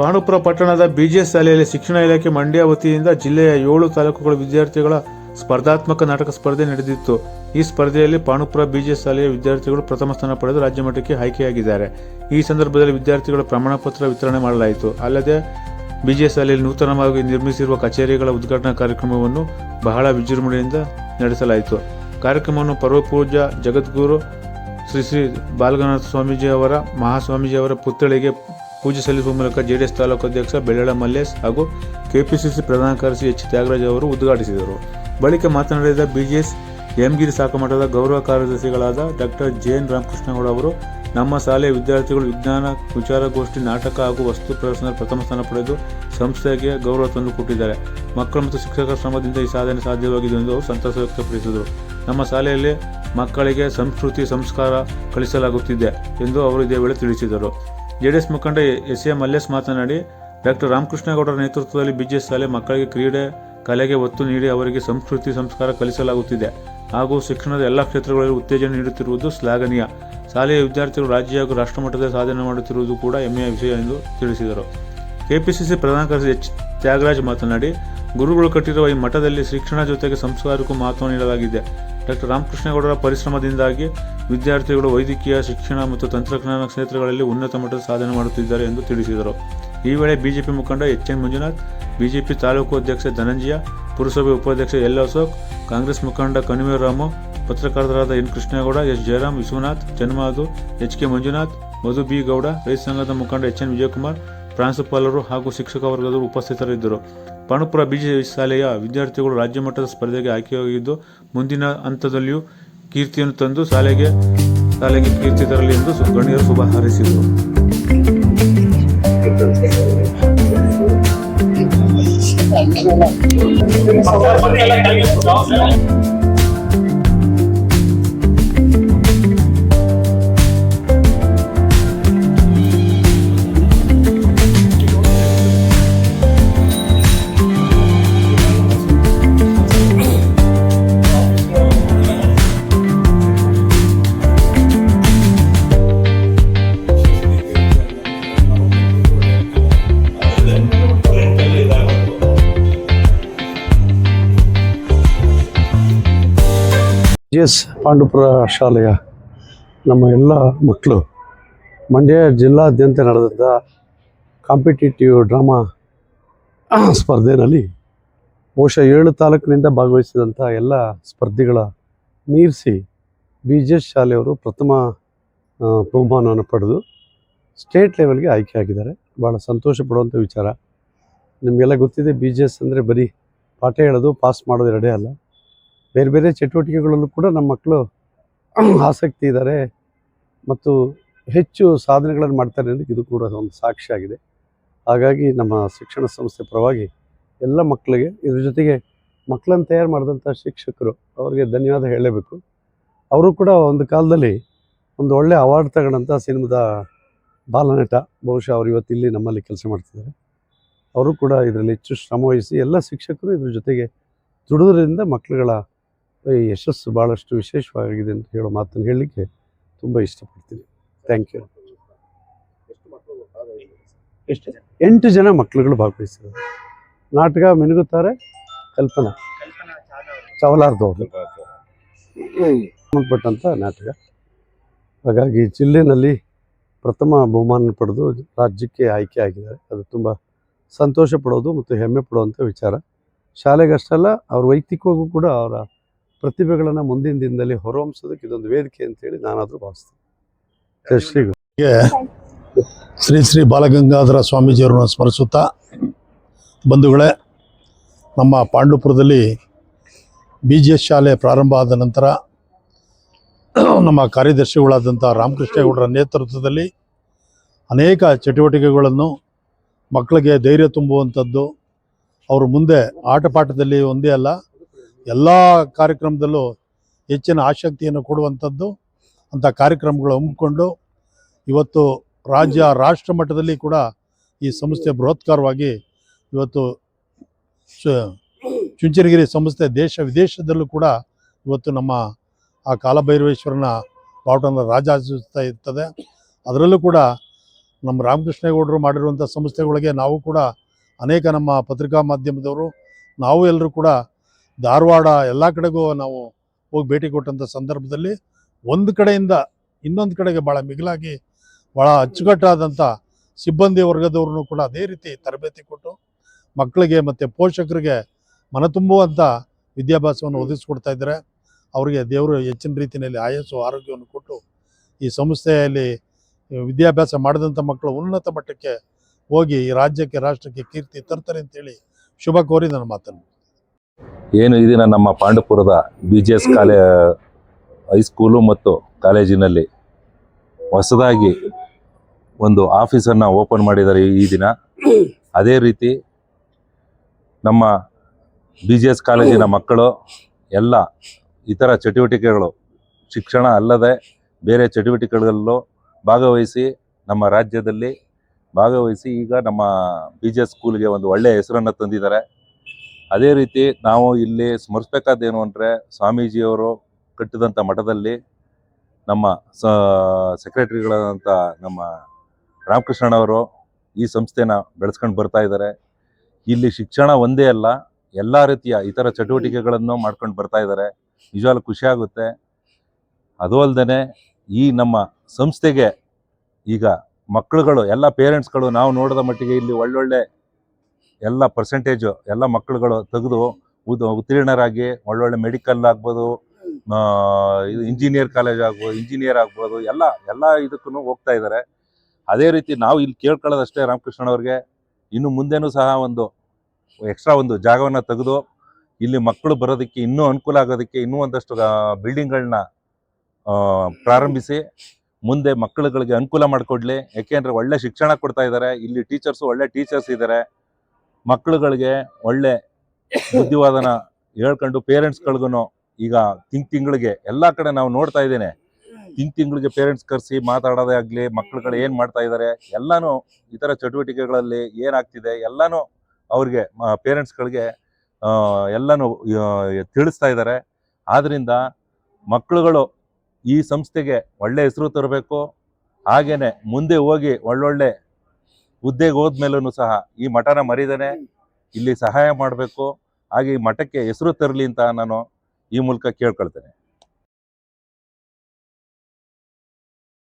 ಪಾಂಡುಪುರ ಪಟ್ಟಣದ ಬಿಜಿಎಸ್ ಶಾಲೆಯಲ್ಲಿ ಶಿಕ್ಷಣ ಇಲಾಖೆ ಮಂಡ್ಯ ವತಿಯಿಂದ ಜಿಲ್ಲೆಯ ಏಳು ತಾಲೂಕುಗಳ ವಿದ್ಯಾರ್ಥಿಗಳ ಸ್ಪರ್ಧಾತ್ಮಕ ನಾಟಕ ಸ್ಪರ್ಧೆ ನಡೆದಿತ್ತು. ಈ ಸ್ಪರ್ಧೆಯಲ್ಲಿ ಪಾಂಡುಪುರ ಬಿಜಿಎಸ್ ಶಾಲೆಯ ವಿದ್ಯಾರ್ಥಿಗಳು ಪ್ರಥಮ ಸ್ಥಾನ ಪಡೆದು ರಾಜ್ಯ ಮಟ್ಟಕ್ಕೆ ಆಯ್ಕೆಯಾಗಿದ್ದಾರೆ. ಈ ಸಂದರ್ಭದಲ್ಲಿ ವಿದ್ಯಾರ್ಥಿಗಳ ಪ್ರಮಾಣ ಪತ್ರ ವಿತರಣೆ ಮಾಡಲಾಯಿತು. ಅಲ್ಲದೆ, ಬಿಜಿಎಸ್ ಶಾಲೆಯಲ್ಲಿ ನೂತನವಾಗಿ ನಿರ್ಮಿಸಿರುವ ಕಚೇರಿಗಳ ಉದ್ಘಾಟನಾ ಕಾರ್ಯಕ್ರಮವನ್ನು ಬಹಳ ವಿಜೃಂಭಣೆಯಿಂದ ನಡೆಸಲಾಯಿತು. ಕಾರ್ಯಕ್ರಮವನ್ನು ಪರ್ವಪೂಜ್ಯ ಜಗದ್ಗುರು ಶ್ರೀ ಶ್ರೀ ಬಾಲಗನಾಥ ಸ್ವಾಮೀಜಿ ಅವರ ಮಹಾಸ್ವಾಮೀಜಿ ಅವರ ಪುತ್ಥಳಿಗೆ ಪೂಜೆ ಸಲ್ಲಿಸುವ ಮೂಲಕ ಜೆಡಿಎಸ್ ತಾಲೂಕು ಅಧ್ಯಕ್ಷ ಬೆಳ್ಳಳ ಮಲ್ಲೇಶ್ ಹಾಗೂ ಕೆಪಿಸಿಸಿ ಪ್ರಧಾನ ಕಾರ್ಯದರ್ಶಿ ಎಚ್ ತ್ಯಾಗರಾಜ್ ಅವರು ಉದ್ಘಾಟಿಸಿದರು. ಬಳಿಕ ಮಾತನಾಡಿದ ಬಿಜೆಎಸ್ ಎಂಗಿರಿ ಸಾಕಮಠದ ಗೌರವ ಕಾರ್ಯದರ್ಶಿಗಳಾದ ಡಾಕ್ಟರ್ ಜೆಎನ್ ರಾಮಕೃಷ್ಣಗೌಡ ಅವರು, ನಮ್ಮ ಶಾಲೆಯ ವಿದ್ಯಾರ್ಥಿಗಳು ವಿಜ್ಞಾನ, ವಿಚಾರಗೋಷ್ಠಿ, ನಾಟಕ ಹಾಗೂ ವಸ್ತು ಪ್ರದರ್ಶನ ಪ್ರಥಮ ಸ್ಥಾನ ಪಡೆದು ಸಂಸ್ಥೆಗೆ ಗೌರವ ತಂದು ಕೊಟ್ಟಿದ್ದಾರೆ. ಮಕ್ಕಳು ಮತ್ತು ಶಿಕ್ಷಕರ ಶ್ರಮದಿಂದ ಈ ಸಾಧನೆ ಸಾಧ್ಯವಾಗಿದೆ ಎಂದು ಅವರು ಸಂತಸ ವ್ಯಕ್ತಪಡಿಸಿದರು. ನಮ್ಮ ಶಾಲೆಯಲ್ಲಿ ಮಕ್ಕಳಿಗೆ ಸಂಸ್ಕೃತಿ, ಸಂಸ್ಕಾರ ಕಲಿಸಲಾಗುತ್ತಿದೆ ಎಂದು ಅವರು ಇದೇ ವೇಳೆ ತಿಳಿಸಿದರು. ಜೆಡಿಎಸ್ ಮುಖಂಡ ಎಸ್ ಎ ಮಲ್ಲೇಶ್ ಮಾತನಾಡಿ, ಡಾಕ್ಟರ್ ರಾಮಕೃಷ್ಣಗೌಡರ ನೇತೃತ್ವದಲ್ಲಿ ಬಿಜೆಪಿ ಶಾಲೆ ಮಕ್ಕಳಿಗೆ ಕ್ರೀಡೆ, ಕಲೆಗೆ ಒತ್ತು ನೀಡಿ ಅವರಿಗೆ ಸಂಸ್ಕೃತಿ ಸಂಸ್ಕಾರ ಕಲಿಸಲಾಗುತ್ತಿದೆ ಹಾಗೂ ಶಿಕ್ಷಣದ ಎಲ್ಲ ಕ್ಷೇತ್ರಗಳಲ್ಲಿ ಉತ್ತೇಜನ ನೀಡುತ್ತಿರುವುದು ಶ್ಲಾಘನೀಯ. ಶಾಲೆಯ ವಿದ್ಯಾರ್ಥಿಗಳು ರಾಜ್ಯ ಹಾಗೂ ರಾಷ್ಟ್ರಮಟ್ಟದ ಸಾಧನೆ ಮಾಡುತ್ತಿರುವುದು ಕೂಡ ಹೆಮ್ಮೆಯ ವಿಷಯ ಎಂದು ತಿಳಿಸಿದರು. ಕೆಪಿಸಿಸಿ ಪ್ರಧಾನ ಕಾರ್ಯದರ್ಶಿ ಎಚ್. ತ್ಯಾಗರಾಜ್ ಮಾತನಾಡಿ, ಗುರುಗಳು ಕಟ್ಟಿರುವ ಈ ಮಠದಲ್ಲಿ ಶಿಕ್ಷಣ ಜೊತೆಗೆ ಸಂಸ್ಕಾರಕ್ಕೂ ಮಹತ್ವ ನೀಡಲಾಗಿದೆ. ಡಾಕ್ಟರ್ ರಾಮಕೃಷ್ಣಗೌಡರ ಪರಿಶ್ರಮದಿಂದಾಗಿ ವಿದ್ಯಾರ್ಥಿಗಳು ವೈದ್ಯಕೀಯ ಶಿಕ್ಷಣ ಮತ್ತು ತಂತ್ರಜ್ಞಾನ ಕ್ಷೇತ್ರಗಳಲ್ಲಿ ಉನ್ನತ ಮಟ್ಟದ ಸಾಧನೆ ಮಾಡುತ್ತಿದ್ದಾರೆ ಎಂದು ತಿಳಿಸಿದರು. ಈ ವೇಳೆ ಬಿಜೆಪಿ ಮುಖಂಡ H N Manjunath, BJP taluk ಅಧ್ಯಕ್ಷ ಧನಂಜಯ, ಪುರಸಭೆ ಉಪಾಧ್ಯಕ್ಷ ಎಲ್ ಅಶೋಕ್, ಕಾಂಗ್ರೆಸ್ ಮುಖಂಡ ಕಣಿವೇರ್ ರಾಮು, ಪತ್ರಕರ್ತರಾದ N Krishnegowda, S Jayaram Vishwanath ಜನ್ಮಾದು H K Manjunath, Madhu B Gowda, ರೈತ ಸಂಘದ ಮುಖಂಡ ಎಚ್ ಎನ್ ವಿಜಯಕುಮಾರ್, ಪ್ರಾಂಶುಪಾಲರು ಹಾಗೂ ಶಿಕ್ಷಕ ವರ್ಗದವರು ಉಪಸ್ಥಿತರಿದ್ದರು. ಪಾಂಡುಪುರ ಬಿಜೆ ಶಾಲೆಯ ವಿದ್ಯಾರ್ಥಿಗಳು ರಾಜ್ಯ ಮಟ್ಟದ ಸ್ಪರ್ಧೆಗೆ ಆಯ್ಕೆಯಾಗಿದ್ದು, ಮುಂದಿನ ಹಂತದಲ್ಲಿಯೂ ಕೀರ್ತಿಯನ್ನು ತಂದು ಶಾಲೆಗೆ ಶಾಲೆಗೆ ಕೀರ್ತಿ ತರಲಿ ಎಂದು ಗಣ್ಯರು ಶುಭ ಹಾರೈಸಿದರು. ಎಸ್ ಪಾಂಡುಪುರ ಶಾಲೆಯ ನಮ್ಮ ಎಲ್ಲ ಮಕ್ಕಳು ಮಂಡ್ಯ ಜಿಲ್ಲಾದ್ಯಂತ ನಡೆದಂಥ ಕಾಂಪಿಟೇಟಿವ್ ಡ್ರಾಮಾ ಸ್ಪರ್ಧೆಯಲ್ಲಿ ಬಹುಶಃ ಏಳು ತಾಲೂಕಿನಿಂದ ಭಾಗವಹಿಸಿದಂಥ ಎಲ್ಲ ಸ್ಪರ್ಧಿಗಳ ಮೀರಿಸಿ ಬಿ ಜಿ ಎಸ್ ಶಾಲೆಯವರು ಪ್ರಥಮ ಬಹುಮಾನವನ್ನು ಪಡೆದು ಸ್ಟೇಟ್ ಲೆವೆಲ್ಗೆ ಆಯ್ಕೆ ಆಗಿದ್ದಾರೆ ಭಾಳ ಸಂತೋಷ ಪಡುವಂಥ ವಿಚಾರ. ನಿಮಗೆಲ್ಲ ಗೊತ್ತಿದೆ ಬಿ ಜಿ ಎಸ್ ಅಂದರೆ ಬರೀ ಪಾಠ ಹೇಳೋದು, ಪಾಸ್ ಮಾಡೋದು ಎರಡೇ ಅಲ್ಲ. ಬೇರೆ ಬೇರೆ ಚಟುವಟಿಕೆಗಳಲ್ಲೂ ಕೂಡ ನಮ್ಮ ಮಕ್ಕಳು ಆಸಕ್ತಿ ಇದ್ದಾರೆ ಮತ್ತು ಹೆಚ್ಚು ಸಾಧನೆಗಳನ್ನು ಮಾಡ್ತಾರೆ ಅನ್ನೋದಕ್ಕೆ ಇದು ಕೂಡ ಒಂದು ಸಾಕ್ಷಿಯಾಗಿದೆ ಹಾಗಾಗಿ ನಮ್ಮ ಶಿಕ್ಷಣ ಸಂಸ್ಥೆ ಪರವಾಗಿ ಎಲ್ಲ ಮಕ್ಕಳಿಗೆ, ಇದ್ರ ಜೊತೆಗೆ ಮಕ್ಕಳನ್ನು ತಯಾರು ಮಾಡಿದಂಥ ಶಿಕ್ಷಕರು ಅವರಿಗೆ ಧನ್ಯವಾದ ಹೇಳಲೇಬೇಕು ಅವರು ಕೂಡ ಒಂದು ಕಾಲದಲ್ಲಿ ಒಂದು ಒಳ್ಳೆಯ ಅವಾರ್ಡ್ ತಗೊಂಡಂಥ ಸಿನಿಮಾದ ಬಾಲನಟ, ಬಹುಶಃ ಅವರು ಇವತ್ತು ಇಲ್ಲಿ ನಮ್ಮಲ್ಲಿ ಕೆಲಸ ಮಾಡ್ತಿದ್ದಾರೆ. ಅವರು ಕೂಡ ಇದರಲ್ಲಿ ಹೆಚ್ಚು ಶ್ರಮವಹಿಸಿ ಎಲ್ಲ ಶಿಕ್ಷಕರು ಇದ್ರ ಜೊತೆಗೆ ದುಡಿದ್ರಿಂದ ಮಕ್ಕಳುಗಳ ಯಶಸ್ಸು ಭಾಳಷ್ಟು ವಿಶೇಷವಾಗಿದೆ ಅಂತ ಹೇಳೋ ಮಾತನ್ನು ಹೇಳಲಿಕ್ಕೆ ತುಂಬ ಇಷ್ಟಪಡ್ತೀನಿ. ಥ್ಯಾಂಕ್ ಯು ಎಷ್ಟು ಎಂಟು ಜನ ಮಕ್ಕಳುಗಳು ಭಾಗವಹಿಸಿದ್ದಾರೆ. ನಾಟಕ ಮಿನುಗುತ್ತಾರೆ ಕಲ್ಪನಾ. ಚಾವಲಾರ್ದವರು. ಸಂಬಂಧಪಟ್ಟಂಥ ನಾಟಕ. ಹಾಗಾಗಿ ಜಿಲ್ಲೆಯಲ್ಲಿ ಪ್ರಥಮ ಬಹುಮಾನ ಪಡೆದು ರಾಜ್ಯಕ್ಕೆ ಆಯ್ಕೆ ಆಗಿದ್ದಾರೆ. ಅದು ತುಂಬ ಸಂತೋಷ ಪಡೋದು ಮತ್ತು ಹೆಮ್ಮೆ ಪಡುವಂಥ ವಿಚಾರ. ಶಾಲೆಗಷ್ಟಲ್ಲ ಅವ್ರ ವೈಯಕ್ತಿಕವಾಗೂ ಕೂಡ ಅವರ ಪ್ರತಿಭೆಗಳನ್ನು ಮುಂದಿನ ದಿನದಲ್ಲಿ ಹೊರಹೊಮ್ಮಿಸೋದಕ್ಕೆ ಇದೊಂದು ವೇದಿಕೆ ಅಂತೇಳಿ ನಾನಾದರೂ ಭಾವಿಸ್ತೀನಿ. ಜೈ ಶ್ರೀ ಗುರು. ಶ್ರೀ ಶ್ರೀ ಬಾಲಗಂಗಾಧರ ಸ್ವಾಮೀಜಿಯವರನ್ನು ಸ್ಮರಿಸುತ್ತಾ ಬಂಧುಗಳೇ ನಮ್ಮ ಪಾಂಡುಪುರದಲ್ಲಿ ಬಿ ಜಿ ಎಸ್ ಶಾಲೆ ಪ್ರಾರಂಭ ಆದ ನಂತರ ನಮ್ಮ ಕಾರ್ಯದರ್ಶಿಗಳಾದಂಥ ರಾಮಕೃಷ್ಣೇಗೌಡರ ನೇತೃತ್ವದಲ್ಲಿ ಅನೇಕ ಚಟುವಟಿಕೆಗಳನ್ನು ಮಕ್ಕಳಿಗೆ ಧೈರ್ಯ ತುಂಬುವಂಥದ್ದು ಅವರು ಮುಂದೆ ಆಟಪಾಠದಲ್ಲಿ ಒಂದೇ ಅಲ್ಲ ಎಲ್ಲ ಕಾರ್ಯಕ್ರಮದಲ್ಲೂ ಹೆಚ್ಚಿನ ಆಸಕ್ತಿಯನ್ನು ಕೊಡುವಂಥದ್ದು ಅಂಥ ಕಾರ್ಯಕ್ರಮಗಳು ಹಮ್ಮಿಕೊಂಡು ಇವತ್ತು ರಾಜ್ಯ ರಾಷ್ಟ್ರ ಮಟ್ಟದಲ್ಲಿ ಕೂಡ ಈ ಸಂಸ್ಥೆ ಬೃಹತ್ಕಾರವಾಗಿ ಇವತ್ತು ಚುಂಚನಗಿರಿ ಸಂಸ್ಥೆ ದೇಶ ವಿದೇಶದಲ್ಲೂ ಕೂಡ ಇವತ್ತು ನಮ್ಮ ಆ ಕಾಲಭೈರವೇಶ್ವರನ ಬಾವುಟನ ರಾಜಾಜಿಸ್ತಾ ಇರ್ತದೆ. ಅದರಲ್ಲೂ ಕೂಡ ನಮ್ಮ ರಾಮಕೃಷ್ಣೇಗೌಡರು ಮಾಡಿರುವಂಥ ಸಂಸ್ಥೆಗಳಿಗೆ ನಾವು ಕೂಡ ಅನೇಕ ನಮ್ಮ ಪತ್ರಿಕಾ ಮಾಧ್ಯಮದವರು ನಾವು ಎಲ್ಲರೂ ಕೂಡ ಧಾರವಾಡ ಎಲ್ಲ ಕಡೆಗೂ ನಾವು ಹೋಗಿ ಭೇಟಿ ಕೊಟ್ಟಂಥ ಸಂದರ್ಭದಲ್ಲಿ ಒಂದು ಕಡೆಯಿಂದ ಇನ್ನೊಂದು ಕಡೆಗೆ ಭಾಳ ಮಿಗಿಲಾಗಿ ಭಾಳ ಅಚ್ಚುಕಟ್ಟಾದಂಥ ಸಿಬ್ಬಂದಿ ವರ್ಗದವ್ರನ್ನೂ ಕೂಡ ಅದೇ ರೀತಿ ತರಬೇತಿ ಕೊಟ್ಟು ಮಕ್ಕಳಿಗೆ ಮತ್ತು ಪೋಷಕರಿಗೆ ಮನತುಂಬುವಂಥ ವಿದ್ಯಾಭ್ಯಾಸವನ್ನು ಒದಗಿಸ್ಕೊಡ್ತಾ ಇದ್ದಾರೆ. ಅವರಿಗೆ ದೇವರು ಹೆಚ್ಚಿನ ರೀತಿಯಲ್ಲಿ ಆಯಸ್ಸು, ಆರೋಗ್ಯವನ್ನು ಕೊಟ್ಟು ಈ ಸಂಸ್ಥೆಯಲ್ಲಿ ವಿದ್ಯಾಭ್ಯಾಸ ಮಾಡಿದಂಥ ಮಕ್ಕಳು ಉನ್ನತ ಮಟ್ಟಕ್ಕೆ ಹೋಗಿ ಈ ರಾಜ್ಯಕ್ಕೆ, ರಾಷ್ಟ್ರಕ್ಕೆ ಕೀರ್ತಿ ತರ್ತಾರೆ ಅಂತೇಳಿ ಶುಭ ಕೋರಿ ನನ್ನ ಮಾತನ್ನು. ಏನು ಇದನ್ನು ದಿನ ನಮ್ಮ ಪಾಂಡವಪುರದ ಬಿ ಜಿ ಎಸ್ ಕಾಲೇ ಹೈಸ್ಕೂಲು ಮತ್ತು ಕಾಲೇಜಿನಲ್ಲಿ ಹೊಸದಾಗಿ ಒಂದು ಆಫೀಸನ್ನು ಓಪನ್ ಮಾಡಿದ್ದಾರೆ ಈ ದಿನ. ಅದೇ ರೀತಿ ನಮ್ಮ ಬಿ ಜಿ ಎಸ್ ಕಾಲೇಜಿನ ಮಕ್ಕಳು, ಎಲ್ಲ ಇತರ ಚಟುವಟಿಕೆಗಳು, ಶಿಕ್ಷಣ ಅಲ್ಲದೆ ಬೇರೆ ಚಟುವಟಿಕೆಗಳಲ್ಲೂ ಭಾಗವಹಿಸಿ ನಮ್ಮ ರಾಜ್ಯದಲ್ಲಿ ಭಾಗವಹಿಸಿ ಈಗ ನಮ್ಮ ಬಿ ಜಿ ಎಸ್ ಸ್ಕೂಲ್ಗೆ ಒಂದು ಒಳ್ಳೆಯ ಹೆಸರನ್ನು ತಂದಿದ್ದಾರೆ. ಅದೇ ರೀತಿ ನಾವು ಇಲ್ಲಿ ಸ್ಮರಿಸ್ಬೇಕಾದ್ದೇನು ಅಂದರೆ ಸ್ವಾಮೀಜಿಯವರು ಕಟ್ಟಿದಂಥ ಮಠದಲ್ಲಿ ನಮ್ಮ ಸ ಸೆಕ್ರೆಟರಿಗಳಾದಂಥ ನಮ್ಮ ರಾಮಕೃಷ್ಣನವರು ಈ ಸಂಸ್ಥೆನ ಬೆಳೆಸ್ಕೊಂಡು ಬರ್ತಾ ಇದ್ದಾರೆ. ಇಲ್ಲಿ ಶಿಕ್ಷಣ ಒಂದೇ ಅಲ್ಲ, ಎಲ್ಲ ರೀತಿಯ ಇತರ ಚಟುವಟಿಕೆಗಳನ್ನು ಮಾಡ್ಕೊಂಡು ಬರ್ತಾ ಇದ್ದಾರೆ. ನಿಜವಾಗ್ಲೂ ಖುಷಿ ಆಗುತ್ತೆ. ಅದು ಅಲ್ಲದೆ ಈ ನಮ್ಮ ಸಂಸ್ಥೆಗೆ ಈಗ ಮಕ್ಕಳುಗಳು, ಎಲ್ಲ ಪೇರೆಂಟ್ಸ್ಗಳು ನಾವು ನೋಡಿದ ಮಟ್ಟಿಗೆ ಇಲ್ಲಿ ಒಳ್ಳೊಳ್ಳೆ ಎಲ್ಲ ಪರ್ಸೆಂಟೇಜು ಎಲ್ಲ ಮಕ್ಕಳುಗಳು ತೆಗೆದು ಉದ್, ಉತ್ತೀರ್ಣರಾಗಿ ಒಳ್ಳೊಳ್ಳೆ ಮೆಡಿಕಲ್ ಆಗ್ಬೋದು ಇದು ಇಂಜಿನಿಯರ್ ಕಾಲೇಜ್ ಆಗ್ಬೋದು ಇಂಜಿನಿಯರ್ ಆಗ್ಬೋದು, ಎಲ್ಲ ಎಲ್ಲ ಇದಕ್ಕೂ ಹೋಗ್ತಾ ಇದ್ದಾರೆ ಅದೇ ರೀತಿ ನಾವು ಇಲ್ಲಿ ಕೇಳ್ಕೊಳ್ಳೋದಷ್ಟೇ ರಾಮಕೃಷ್ಣನವ್ರಿಗೆ ಇನ್ನು ಮುಂದೆನೂ ಸಹ ಒಂದು ಎಕ್ಸ್ಟ್ರಾ ಒಂದು ಜಾಗವನ್ನು ತೆಗೆದು ಇಲ್ಲಿ ಮಕ್ಕಳು ಬರೋದಕ್ಕೆ ಇನ್ನೂ ಅನುಕೂಲ ಆಗೋದಕ್ಕೆ ಇನ್ನೂ ಒಂದಷ್ಟು ಬಿಲ್ಡಿಂಗ್ಗಳನ್ನ ಪ್ರಾರಂಭಿಸಿ ಮುಂದೆ ಮಕ್ಕಳುಗಳಿಗೆ ಅನುಕೂಲ ಮಾಡಿಕೊಡ್ಲಿ. ಯಾಕೆಂದ್ರೆ ಒಳ್ಳೆ ಶಿಕ್ಷಣ ಕೊಡ್ತಾ ಇದ್ದಾರೆ ಇಲ್ಲಿ ಟೀಚರ್ಸು ಒಳ್ಳೆ ಟೀಚರ್ಸ್ ಇದ್ದಾರೆ ಮಕ್ಕಳುಗಳಿಗೆ ಒಳ್ಳೆ ಬುದ್ಧಿವಾದನ ಹೇಳ್ಕೊಂಡು ಪೇರೆಂಟ್ಸ್ಗಳಿಗೂ ಈಗ ತಿಂಗ್ ತಿಂಗಳಿಗೆ ಎಲ್ಲ ಕಡೆ ನಾವು ನೋಡ್ತಾ ಇದ್ದೇನೆ. ತಿಂಗ್ ತಿಂಗಳಿಗೆ ಪೇರೆಂಟ್ಸ್ ಕರೆಸಿ ಮಾತಾಡೋದೇ ಆಗಲಿ, ಮಕ್ಕಳುಗಳು ಏನು ಮಾಡ್ತಾ ಇದ್ದಾರೆ ಎಲ್ಲಾನು ಇತರ ಚಟುವಟಿಕೆಗಳಲ್ಲಿ ಏನಾಗ್ತಿದೆ ಎಲ್ಲಾನು ಅವ್ರಿಗೆ ಪೇರೆಂಟ್ಸ್ಗಳಿಗೆ ಎಲ್ಲನೂ ತಿಳಿಸ್ತಾ ಇದ್ದಾರೆ ಆದ್ದರಿಂದ ಮಕ್ಕಳುಗಳು ಈ ಸಂಸ್ಥೆಗೆ ಒಳ್ಳೆ ಹೆಸರು ತರಬೇಕು, ಹಾಗೇನೆ ಮುಂದೆ ಹೋಗಿ ಒಳ್ಳೊಳ್ಳೆ ಹುದ್ದೆಗೆ ಹೋದ್ಮೇಲೂ ಸಹ ಈ ಮಠನ ಮರಿದನೆ, ಇಲ್ಲಿ ಸಹಾಯ ಮಾಡಬೇಕು. ಹಾಗೆ ಈ ಮಠಕ್ಕೆ ಹೆಸರು ತರಲಿ ಅಂತ ನಾನು ಈ ಮೂಲಕ ಕೇಳ್ಕೊಳ್ತೇನೆ.